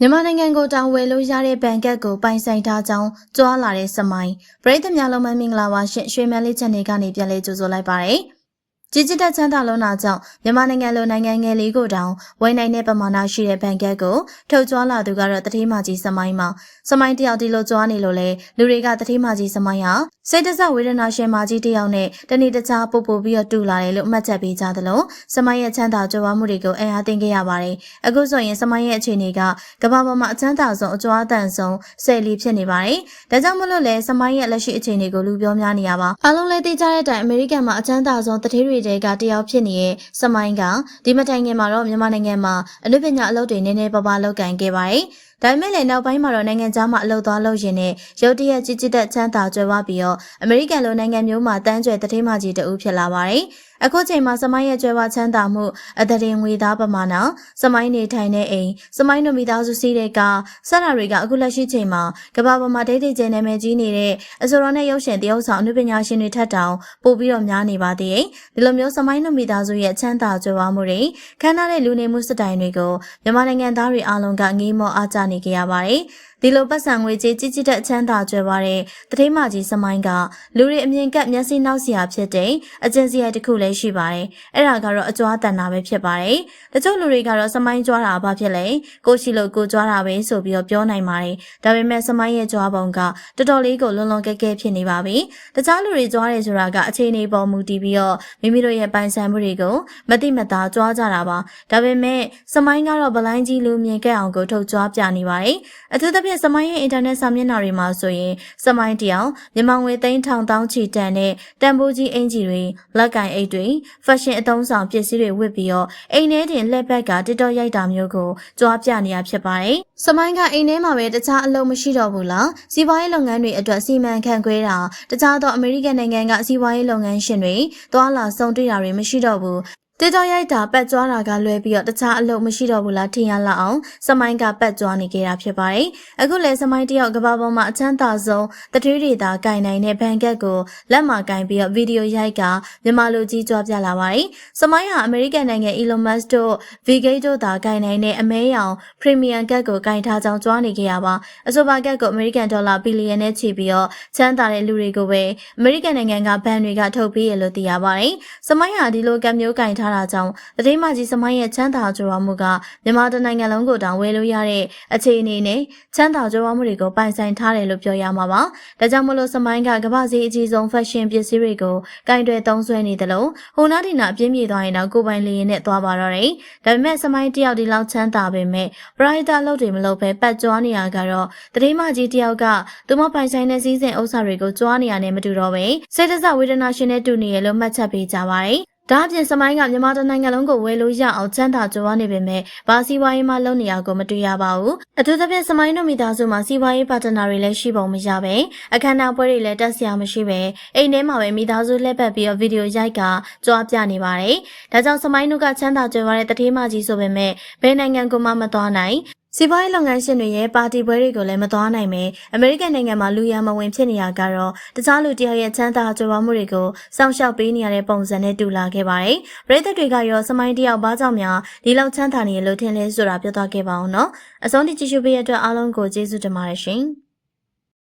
မြန်မာနိုင်ငံကိုတောင်ဝယ်လို့ရတဲ့ဘန်ကတ်ကိုပိုင်ဆိုင်ထားကြောင်းကြွားလာတဲ့စမိုင်းပရိသတ်များလုံးမမင်္ဂလာပါရှင်ရွှေမန်းလေးချက်နေကနေပြန်လဲကြိုဆိုလိုက်ပါရစေ ကြည်ကြည်တက်ချမ်းသာလုံးနာကြောင့်မြန်မာနိုင်ငံလိုနိုင်ငံငယ်လေးကိုတောင်ဝယ်နိုင်တဲ့ပမာဏရှိတဲ့ဘန်ကတ်ကိုထုတ်ကြွားလာသူကတော့တတိမကြီးစမိုင်းမှာစမိုင်းတယောက်ဒီလိုကြွားနေလို့လေလူတွေကတတိမကြီးစမိုင်းဟာစိတ်တဆဝေဒနာရှင်မကြီးတယောက်နဲ့တနေ့တခြားပို့ပို့ပြီးတော့တူလာတယ်လို့အမှတ်ချက်ပေးကြသလိုစမိုင်းရဲ့ချမ်းသာကြွားမှုတွေကိုအင်အားတင်ခဲ့ရပါတယ်အခုဆိုရင်စမိုင်းရဲ့အခြေအနေကကမ္ဘာပေါ်မှာအချမ်းသာဆုံးအကြွားအတန်ဆုံးဆယ်လီဖြစ်နေပါတယ်ဒါကြောင့်မလို့လဲစမိုင်းရဲ့လက်ရှိအခြေအနေကိုလူပြောများနေရပါအားလုံးလည်းသိကြတဲ့အတိုင်းအမေရိကန်မှာအချမ်းသာဆုံးတထေးတွေတဲကတယောက်ဖြစ်နေတဲ့စမိုင်းကဒီမတိုင်ခင်မှာတော့မြန်မာနိုင်ငံမှာအနုပညာအလုပ်တွေနည်းနည်းပါးပါးလုပ်ကင်ခဲ့ပါတယ်ဒါပေမဲ့လည်းနောက်ပိုင်းမှာတော့နိုင်ငံခြားမှာအလုပ်သွားလုပ်ရင်းနဲ့ရုတ်တရက်ကြီးကြီးတက်ချမ်းသာကြွယ်ဝပြီးတော့အမေရိကန်လိုနိုင်ငံမျိုးမှာတန်းကျွယ်တတိမကြီးတအုပ်ဖြစ်လာပါတယ်။အခုချိန်မှာစမိုင်းရဲ့ကြွယ်ဝချမ်းသာမှုအသက်ရင်ငွေသားပမာဏစမိုင်းနေထိုင်တဲ့အိမ်စမိုင်းတို့မိသားစုစီးတဲ့ကစတာတွေကအခုလက်ရှိချိန်မှာကမ္ဘာပေါ်မှာဒိတ်ဒိတ်ကျဲနာမည်ကြီးနေတဲ့အဆိုတော်နဲ့ရုပ်ရှင်တရုပ်ဆောင်အနုပညာရှင်တွေထက်တောင်ပိုပြီးတော့များနေပါသေးတယ်။ဒီလိုမျိုးစမိုင်းတို့မိသားစုရဲ့ချမ်းသာကြွယ်ဝမှုတွေခမ်းနားတဲ့လူနေမှုစတိုင်တွေကိုမြန်မာနိုင်ငံသားတွေအားလုံးကငေးမောအားကြနေကြရပါတယ်။ ဒီလိုပတ်စံငွေကြေးကြီးကြီးတဲ့အချမ်းသာကြွယ်ဝတဲ့တထိမကြီးစမိုင်းကလူတွေအမြင်ကပ်မျက်စိနောက်စရာဖြစ်တဲ့အကျင့်စရိုက်တစ်ခုလည်းရှိပါတယ်။အဲ့ဒါကတော့အကြွားတန်တာပဲဖြစ်ပါတယ်။တချို့လူတွေကတော့စမိုင်းကြွားတာဘာဖြစ်လဲ။ကိုရှိလို့ကိုကြွားတာပဲဆိုပြီးတော့ပြောနိုင်ပါတယ်။ဒါပေမဲ့စမိုင်းရဲ့ကြွားပုံကတော်တော်လေးကိုလွန်လွန်ကဲကဲဖြစ်နေပါပြီ။တခြားလူတွေကြွားတယ်ဆိုတာကအခြေအနေပေါ်မူတည်ပြီးတော့မိမိတို့ရဲ့ပိုင်ဆိုင်မှုတွေကိုမတိမတာကြွားကြတာပါ။ဒါပေမဲ့စမိုင်းကတော့ဗလိုင်းကြီးလူမြင်ခဲ့အောင်ကိုထုတ်ကြွားပြနေပါတယ်။အထူးသဖြင့်စမိုင်းရဲ့အင်တာနက်စာမျက်နှာတွေမှာဆိုရင်စမိုင်းတယောက်မြန်မာငွေသိန်းထောင်တောင်းချီတန်တဲ့တန်ဖိုးကြီးအင်ဂျီတွေလက်ကင်အိတ်တွေဖက်ရှင်အသုံးဆောင်ပစ္စည်းတွေဝတ်ပြီးတော့အိမ်ထဲတင်လက်ဘက်ကတစ်တော့ရိုက်တာမျိုးကိုကြွားပြနေရဖြစ်ပါတယ်။စမိုင်းကအိမ်ထဲမှာပဲတခြားအလုပ်မရှိတော့ဘူးလား။စီးပွားရေးလုပ်ငန်းတွေအတွက်စီမံခန့်ခွဲတာတခြားသောအမေရိကန်နိုင်ငံကစီးပွားရေးလုပ်ငန်းရှင်တွေတွာလာဆုံတွေ့တာတွေမရှိတော့ဘူး တေတော်ရိုက်တာပတ်ကြွားတာကလွဲပြီးတော့တခြားအလုပ်မရှိတော့ဘူးလားထင်ရလောက်အောင်စမိုင်းကပတ်ကြွားနေကြတာဖြစ်ပါတယ်။အခုလည်းစမိုင်းတယောက်ကဘာပေါ်မှာအချမ်းသာဆုံးတထွေးတွေသာကင်နိုင်တဲ့ဘန်ကက်ကိုလက်မှာကင်ပြီးတော့ဗီဒီယိုရိုက်ကမြန်မာလူကြီးကြွားပြလာပါတယ်။စမိုင်းဟာအမေရိကန်နိုင်ငံ Elon Musk တို့ V-Gate တို့သာကင်နိုင်တဲ့အမဲရောင် Premium ကက်ကိုကင်ထားကြောင်းကြွားနေကြရပါ။အဆိုပါကက်ကိုအမေရိကန်ဒေါ်လာဘီလီယံနဲ့ချီပြီးတော့ချမ်းသာတဲ့လူတွေကိုပဲအမေရိကန်နိုင်ငံကဘဏ်တွေကထုတ်ပေးရလို့သိရပါတယ်။စမိုင်းဟာဒီလိုကက်မျိုးကင်ထားတာကြောင့်တတိမကြီးစမိုင်းရဲ့ချမ်းသာကြွယ်ဝမှုကမြန်မာတနိုင်ငံလုံးကိုတောင်ဝယ်လို့ရတဲ့အခြေအနေနဲ့ချမ်းသာကြွယ်ဝမှုတွေကိုပိုင်ဆိုင်ထားတယ်လို့ပြောရမှာပါ။ဒါကြောင့်မလို့စမိုင်းကကမ္ဘာစီအကြီးဆုံးဖက်ရှင်ပစ္စည်းတွေကိုကင်တွယ်သုံးစွဲနေတယ်လို့ဟိုနာဒီနာအပြင်းပြေသွားရင်တော့ကိုပိုင်လေရင်နဲ့သွားပါတော့တယ်။ဒါပေမဲ့စမိုင်းတယောက်ဒီလောက်ချမ်းသာပေမဲ့ပရိုက်တာလုပ်တွေမလုပ်ဘဲပတ်ကြွားနေရကတော့တတိမကြီးတယောက်ကသူမပိုင်ဆိုင်တဲ့စည်းစိမ်ဥစ္စာတွေကိုကြွားနေရနဲ့မတူတော့ပဲစိတ်တဆဝေဒနာရှင်နဲ့တူနေရလို့မှတ်ချက်ပေးကြပါတယ်။ ဒါအပြင်စမိုင်းကမြန်မာတနိုင်ငံလုံးကိုဝယ်လို့ရအောင်ချမ်းသာကြွားနေပေမဲ့ဘာစီဝါရေးမှလုပ်နေရကိုမတွေ့ရပါဘူးအထူးသဖြင့်စမိုင်းတို့မိသားစုမှာစီဝါရေးပါတနာတွေလည်းရှိပုံမရပဲအခမ်းအနားပွဲတွေလည်းတက်ဆရာမရှိပဲအိမ်ထဲမှာပဲမိသားစုလှည့်ပတ်ပြီးတော့ဗီဒီယိုရိုက်ကကြွားပြနေပါတယ်ဒါကြောင့်စမိုင်းတို့ကချမ်းသာကြွယ်ဝတဲ့တတိမကြီးဆိုပေမဲ့ဘယ်နိုင်ငံကိုမှမသွားနိုင် စီးပွားရေးလုပ်ငန်းရှင်တွေရဲ့ပါတီပွဲတွေကိုလည်းမသွားနိုင်ပဲအမေရိကန်နိုင်ငံမှာလူရမဝင်ဖြစ်နေရကတော့တခြားလူတယောက်ရဲ့ချမ်းသာကြွယ်ဝမှုတွေကိုစောင့်ရှောက်ပေးနေရတဲ့ပုံစံနဲ့တူလာခဲ့ပါတယ်။ပြည်သက်တွေကရောစမိုင်းတယောက်ဘာကြောင့်များဒီလောက်ချမ်းသာနေရလို့ထင်လဲဆိုတာပြောသွားခဲ့ပါအောင်နော်။အဆုံးထိကြည့်ရှုပေးရတဲ့အတွက်အားလုံးကိုကျေးဇူးတင်ပါတယ်ရှင်။